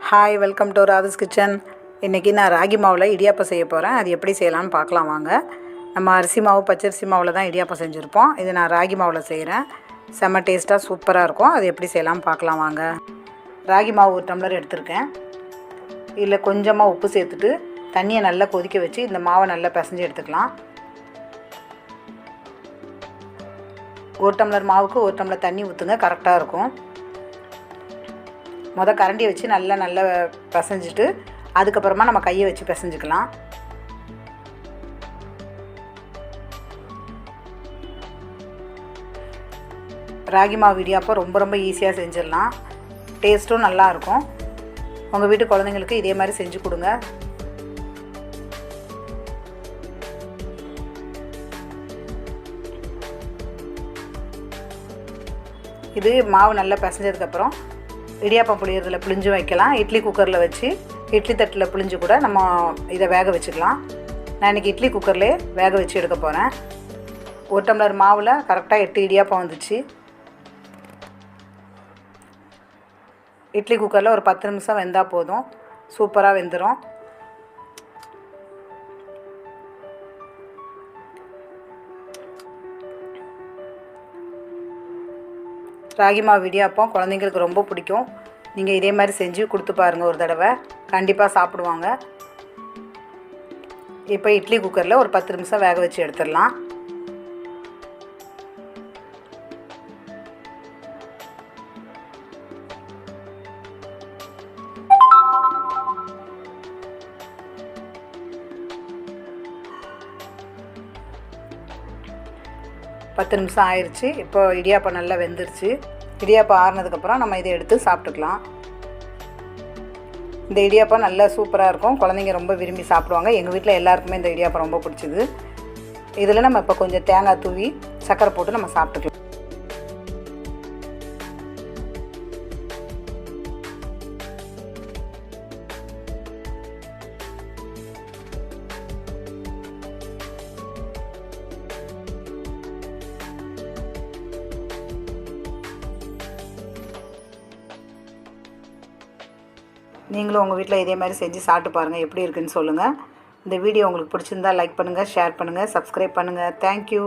Hi welcome to Radha's kitchen இன்றைக்கி நான் ராகி மாவில் இடியாப்பம் செய்ய போகிறேன் அது எப்படி செய்யலாம்னு பார்க்கலாம் வாங்க. நம்ம அரிசி மாவு பச்சரிசி மாவில் தான் இடியாப்பம் செஞ்சுருப்போம். இது நான் ராகி மாவில் செய்கிறேன் செம்ம டேஸ்ட்டாக சூப்பராக இருக்கும். அது எப்படி செய்யலாம்னு பார்க்கலாம் வாங்க. ராகி மாவு ஒரு டம்ளர் எடுத்திருக்கேன். இதில் கொஞ்சமாக உப்பு சேர்த்துட்டு தண்ணியை நல்லா கொதிக்க வச்சு இந்த மாவை நல்லா பிசைஞ்சு எடுத்துக்கலாம். ஒரு டம்ளர் மாவுக்கு ஒரு டம்ளர் தண்ணி ஊற்றுங்க கரெக்டாக இருக்கும். மொதல் கரண்டியை வச்சு நல்லா நல்லா பிசைஞ்சிட்டு அதுக்கப்புறமா நம்ம கையை வச்சு பிசைஞ்சிக்கலாம். ராகி மாவு இடியாப்பம் ரொம்ப ரொம்ப ஈஸியாக செஞ்சிடலாம். டேஸ்ட்டும் நல்லாயிருக்கும் உங்கள் வீட்டு குழந்தைங்களுக்கு இதே மாதிரி செஞ்சு கொடுங்க. இது மாவு நல்லா பிசைஞ்சதுக்கப்புறம் இடியாப்பம் புளியறதுல புளிஞ்சு வைக்கலாம். இட்லி குக்கரில் வச்சு இட்லி தட்டில் புளிஞ்சு கூட நம்ம இதை வேக வச்சுக்கலாம். நான் இன்றைக்கி இட்லி குக்கர்லேயே வேக வச்சு எடுக்க போகிறேன் ஒரு டம்ளர் மாவில் கரெக்டாக எட்டு இடியாப்பம் வந்துச்சு. இட்லி குக்கரில் ஒரு பத்து நிமிஷம் வெந்தால் போதும். சூப்பராக வெந்துடும் ராகி மாவு இடியாப்பம் குழந்தைங்களுக்கு ரொம்ப பிடிக்கும். நீங்கள் இதே மாதிரி செஞ்சு கொடுத்து பாருங்கள் ஒரு தடவை. கண்டிப்பாக சாப்பிடுவாங்க. இப்போ இட்லி குக்கரில் ஒரு பத்து நிமிஷம் வேக வச்சு எடுத்துடலாம். பத்து நிமிஷம் ஆயிடுச்சு இப்போ இடியாப்பம் நல்லா வெந்துருச்சு. இடியாப்பம் ஆறுனதுக்கப்புறம் நம்ம இதை எடுத்து சாப்பிட்டுக்கலாம். இந்த இடியாப்பம் நல்லா சூப்பராக இருக்கும். குழந்தைங்க ரொம்ப விரும்பி சாப்பிடுவாங்க. எங்கள் வீட்டில் எல்லாருக்குமே இந்த இடியாப்பம் ரொம்ப பிடிச்சிது. இதில் நம்ம இப்போ கொஞ்சம் தேங்காய் தூவி சர்க்கரை போட்டு நம்ம சாப்பிட்டுக்கலாம். நீங்களும் உங்கள் வீட்டில் இதே மாதிரி செஞ்சு சாப்பிட்டு பாருங்கள் எப்படி இருக்குன்னு சொல்லுங்கள் இந்த வீடியோ உங்களுக்கு பிடிச்சிருந்தா லைக் பண்ணுங்கள் ஷேர் பண்ணுங்கள் சப்ஸ்கிரைப் பண்ணுங்கள் தேங்க்யூ